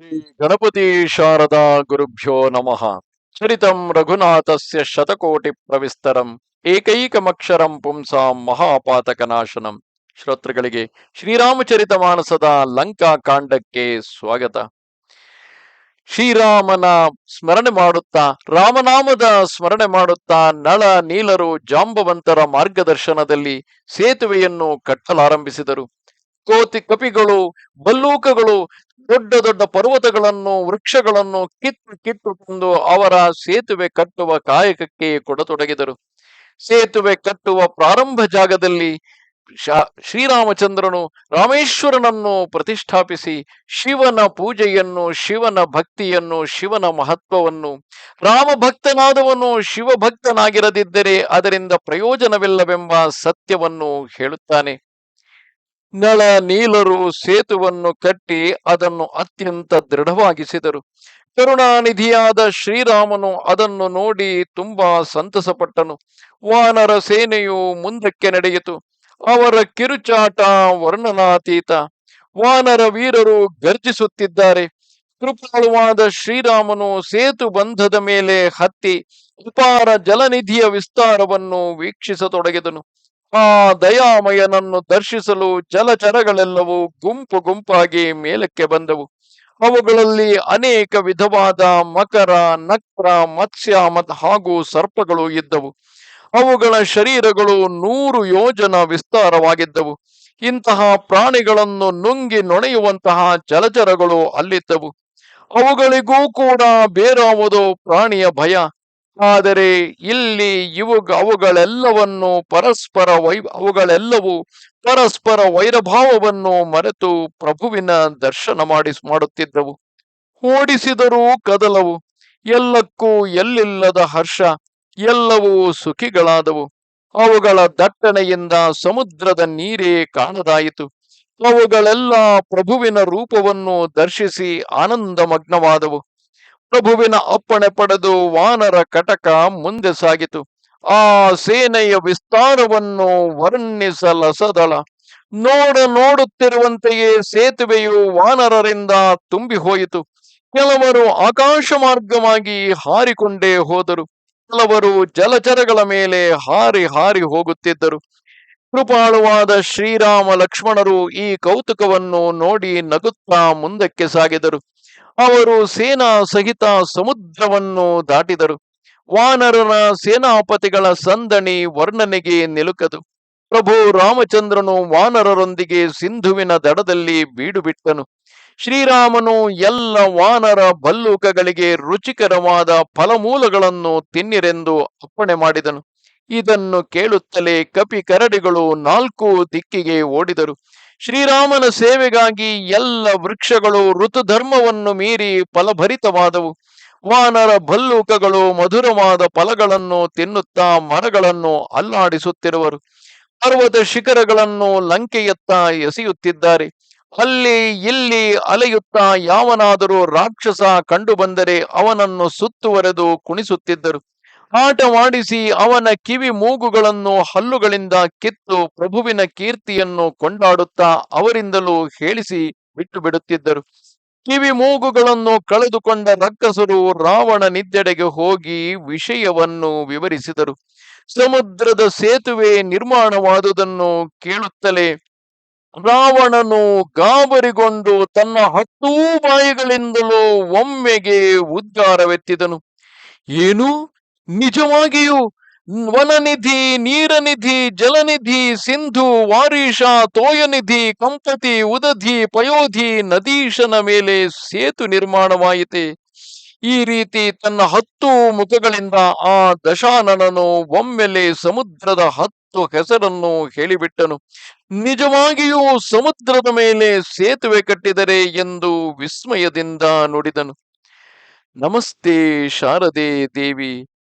ಶ್ರೀ ಗಣಪತಿ ಶಾರದಾ ಗುರುಭ್ಯೋ ನಮಃ. ಚರಿತಂ ರಘುನಾಥಸ್ಯ ಶತಕೋಟಿ ಪ್ರವಿಸ್ತರಂ ಏಕೈಕಮಕ್ಷರಂ ಪುಂಸಾಂ ಮಹಾಪಾತಕನಾಶನಂ. ಶ್ರೋತೃಗಳಿಗೆ ಶ್ರೀರಾಮಚರಿತ ಮಾನಸದ ಲಂಕಾ ಕಾಂಡಕ್ಕೆ ಸ್ವಾಗತ. ಶ್ರೀರಾಮನ ಸ್ಮರಣೆ ಮಾಡುತ್ತಾ, ರಾಮನಾಮದ ಸ್ಮರಣೆ ಮಾಡುತ್ತಾ, ನಳ ನೀಲರು ಜಾಂಬವಂತರ ಮಾರ್ಗದರ್ಶನದಲ್ಲಿ ಸೇತುವೆಯನ್ನು ಕಟ್ಟಲಾರಂಭಿಸಿದರು. ಕೋತಿ ಕಪಿಗಳು, ಬಲ್ಲೂಕಗಳು ದೊಡ್ಡ ದೊಡ್ಡ ಪರ್ವತಗಳನ್ನು, ವೃಕ್ಷಗಳನ್ನು ಕಿತ್ತು ಕಿತ್ತು ತಂದು ಅವರ ಸೇತುವೆ ಕಟ್ಟುವ ಕಾಯಕಕ್ಕೆ ಕೊಡತೊಡಗಿದರು. ಸೇತುವೆ ಕಟ್ಟುವ ಪ್ರಾರಂಭ ಜಾಗದಲ್ಲಿ ಶ್ರೀರಾಮಚಂದ್ರನು ರಾಮೇಶ್ವರನನ್ನು ಪ್ರತಿಷ್ಠಾಪಿಸಿ ಶಿವನ ಪೂಜೆಯನ್ನು, ಶಿವನ ಭಕ್ತಿಯನ್ನು, ಶಿವನ ಮಹತ್ವವನ್ನು ರಾಮ ಭಕ್ತನಾದವನು ಶಿವಭಕ್ತನಾಗಿರದಿದ್ದರೆ ಅದರಿಂದ ಪ್ರಯೋಜನವಿಲ್ಲವೆಂಬ ಸತ್ಯವನ್ನು ಹೇಳುತ್ತಾನೆ. ನಳ ನೀಲರು ಸೇತುವನ್ನು ಕಟ್ಟಿ ಅದನ್ನು ಅತ್ಯಂತ ದೃಢವಾಗಿಸಿದರು. ಕರುಣಾನಿಧಿಯಾದ ಶ್ರೀರಾಮನು ಅದನ್ನು ನೋಡಿ ತುಂಬಾ ಸಂತಸಪಟ್ಟನು. ವಾನರ ಸೇನೆಯು ಮುಂದಕ್ಕೆ ನಡೆಯಿತು. ಅವರ ಕಿರುಚಾಟ ವರ್ಣನಾತೀತ. ವಾನರ ವೀರರು ಗರ್ಜಿಸುತ್ತಿದ್ದಾರೆ. ಕೃಪಾಳುವಾದ ಶ್ರೀರಾಮನು ಸೇತು ಬಂಧದ ಮೇಲೆ ಹತ್ತಿ ಉಪಾರ ಜಲನಿಧಿಯ ವಿಸ್ತಾರವನ್ನು ವೀಕ್ಷಿಸತೊಡಗಿದನು. ಆ ದಯಾಮಯನನ್ನು ದರ್ಶಿಸಲು ಜಲಚರಗಳೆಲ್ಲವೂ ಗುಂಪು ಗುಂಪಾಗಿ ಮೇಲಕ್ಕೆ ಬಂದವು. ಅವುಗಳಲ್ಲಿ ಅನೇಕ ವಿಧವಾದ ಮಕರ ನಕ್ರ ಮತ್ಸ್ಯ ಮತ್, ಹಾಗೂ ಸರ್ಪಗಳು ಇದ್ದವು. ಅವುಗಳ ಶರೀರಗಳು ನೂರು ಯೋಜನ ವಿಸ್ತಾರವಾಗಿದ್ದವು. ಇಂತಹ ಪ್ರಾಣಿಗಳನ್ನು ನುಂಗಿ ನೊಣೆಯುವಂತಹ ಜಲಚರಗಳು ಅಲ್ಲಿದ್ದವು. ಅವುಗಳಿಗೂ ಕೂಡ ಬೇರಾವುದೋ ಪ್ರಾಣಿಯ ಭಯ. ಆದರೆ ಇಲ್ಲಿ ಇವು ಅವುಗಳೆಲ್ಲವನ್ನು ಪರಸ್ಪರ ವೈ, ಅವುಗಳೆಲ್ಲವೂ ಪರಸ್ಪರ ವೈರಭಾವವನ್ನು ಮರೆತು ಪ್ರಭುವಿನ ದರ್ಶನ ಮಾಡಿ ಮಾಡುತ್ತಿದ್ದವು. ಓಡಿಸಿದರೂ ಕದಲವು. ಎಲ್ಲಕ್ಕೂ ಎಲ್ಲಿಲ್ಲದ ಹರ್ಷ, ಎಲ್ಲವೂ ಸುಖಿಗಳಾದವು. ಅವುಗಳ ದಟ್ಟಣೆಯಿಂದ ಸಮುದ್ರದ ನೀರೇ ಕಾಣದಾಯಿತು. ಅವುಗಳೆಲ್ಲ ಪ್ರಭುವಿನ ರೂಪವನ್ನು ದರ್ಶಿಸಿ ಆನಂದಮಗ್ನವಾದವು. ಪ್ರಭುವಿನ ಅಪ್ಪಣೆ ಪಡೆದು ವಾನರ ಕಟಕ ಮುಂದೆ ಸಾಗಿತು. ಆ ಸೇನೆಯ ವಿಸ್ತಾರವನ್ನು ವರ್ಣಿಸಲಸದಳ. ನೋಡ ನೋಡುತ್ತಿರುವಂತೆಯೇ ಸೇತುವೆಯು ವಾನರರಿಂದ ತುಂಬಿ ಹೋಯಿತು ಕೆಲವರು ಆಕಾಶ ಮಾರ್ಗವಾಗಿ ಹಾರಿಕೊಂಡೇ ಹೋದರು. ಕೆಲವರು ಜಲಚರಗಳ ಮೇಲೆ ಹಾರಿ ಹಾರಿ ಹೋಗುತ್ತಿದ್ದರು. ಕೃಪಾಳುವಾದ ಶ್ರೀರಾಮ ಲಕ್ಷ್ಮಣರು ಈ ಕೌತುಕವನ್ನು ನೋಡಿ ನಗುತ್ತಾ ಮುಂದಕ್ಕೆ ಸಾಗಿದರು. ಅವರು ಸೇನಾ ಸಹಿತ ಸಮುದ್ರವನ್ನು ದಾಟಿದರು. ವಾನರನ ಸೇನಾಪತಿಗಳ ಸಂದಣಿ ವರ್ಣನೆಗೆ ನಿಲುಕದು. ಪ್ರಭು ರಾಮಚಂದ್ರನು ವಾನರರೊಂದಿಗೆ ಸಿಂಧುವಿನ ದಡದಲ್ಲಿ ಬೀಡು ಬಿಟ್ಟನು ಶ್ರೀರಾಮನು ಎಲ್ಲ ವಾನರ ಭಲ್ಲೂಕಗಳಿಗೆ ರುಚಿಕರವಾದ ಫಲಮೂಲಗಳನ್ನು ತಿನ್ನಿರೆಂದು ಅಪ್ಪಣೆ ಮಾಡಿದನು. ಇದನ್ನು ಕೇಳುತ್ತಲೇ ಕಪಿ ಕರಡಿಗಳು ನಾಲ್ಕು ದಿಕ್ಕಿಗೆ ಓಡಿದರು. ಶ್ರೀರಾಮನ ಸೇವೆಗಾಗಿ ಎಲ್ಲ ವೃಕ್ಷಗಳು, ಋತುಧರ್ಮವನ್ನು ಮೀರಿ ಫಲಭರಿತವಾದವು. ವಾನರ ಭಲ್ಲೂಕಗಳು ಮಧುರವಾದ ಫಲಗಳನ್ನು ತಿನ್ನುತ್ತಾ ಮರಗಳನ್ನು ಅಲ್ಲಾಡಿಸುತ್ತಿರುವರು. ಪರ್ವತ ಶಿಖರಗಳನ್ನು ಲಂಕೆಯತ್ತ ಎಸೆಯುತ್ತಿದ್ದಾರೆ. ಅಲ್ಲಿ, ಇಲ್ಲಿ ಅಲೆಯುತ್ತಾ ಯಾವನಾದರೂ ರಾಕ್ಷಸ ಕಂಡುಬಂದರೆ ಅವನನ್ನು ಸುತ್ತುವರೆದು ಕುಣಿಸುತ್ತಿದ್ದರು. ಆಟವಾಡಿಸಿ ಅವನ ಕಿವಿ ಮೂಗುಗಳನ್ನು ಹಲ್ಲುಗಳಿಂದ ಕಿತ್ತು ಪ್ರಭುವಿನ ಕೀರ್ತಿಯನ್ನು ಕೊಂಡಾಡುತ್ತಾ ಅವರಿಂದಲೂ ಹೇಳಿಸಿ ಬಿಟ್ಟು ಬಿಡುತ್ತಿದ್ದರು ಕಿವಿ ಮೂಗುಗಳನ್ನು ಕಳೆದುಕೊಂಡ ರಕ್ಕಸರು ರಾವಣ ನಿದ್ದೆಡೆಗೆ ಹೋಗಿ ವಿಷಯವನ್ನು ವಿವರಿಸಿದರು. ಸಮುದ್ರದ ಸೇತುವೆ ನಿರ್ಮಾಣವಾದುದನ್ನು ಕೇಳುತ್ತಲೇ ರಾವಣನು ಗಾಬರಿಗೊಂಡು ತನ್ನ ಹತ್ತೂ ಬಾಯಿಗಳಿಂದಲೂ ಒಮ್ಮೆಗೆ ಉದ್ಗಾರವೆತ್ತಿದನು. ಏನು? ನಿಜವಾಗಿಯೂ ವನನಿಧಿ, ನೀರನಿಧಿ, ಜಲನಿಧಿ, ಸಿಂಧು, ವಾರೀಶ, ತೋಯನಿಧಿ, ಕಂಪತಿ, ಉದಧಿ, ಪಯೋಧಿ, ನದೀಶನ ಮೇಲೆ ಸೇತು ನಿರ್ಮಾಣವಾಯಿತೆ. ಈ ರೀತಿ ತನ್ನ ಹತ್ತು ಮುಖಗಳಿಂದ ಆ ದಶಾನನನು ಒಮ್ಮೆಲೆ ಸಮುದ್ರದ ಹತ್ತು ಹೆಸರನ್ನು ಹೇಳಿಬಿಟ್ಟನು. ನಿಜವಾಗಿಯೂ ಸಮುದ್ರದ ಮೇಲೆ ಸೇತುವೆ ಕಟ್ಟಿದರೆ ಎಂದು ವಿಸ್ಮಯದಿಂದ ನುಡಿದನು. ನಮಸ್ತೆ ಶಾರದೆ ದೇವಿ.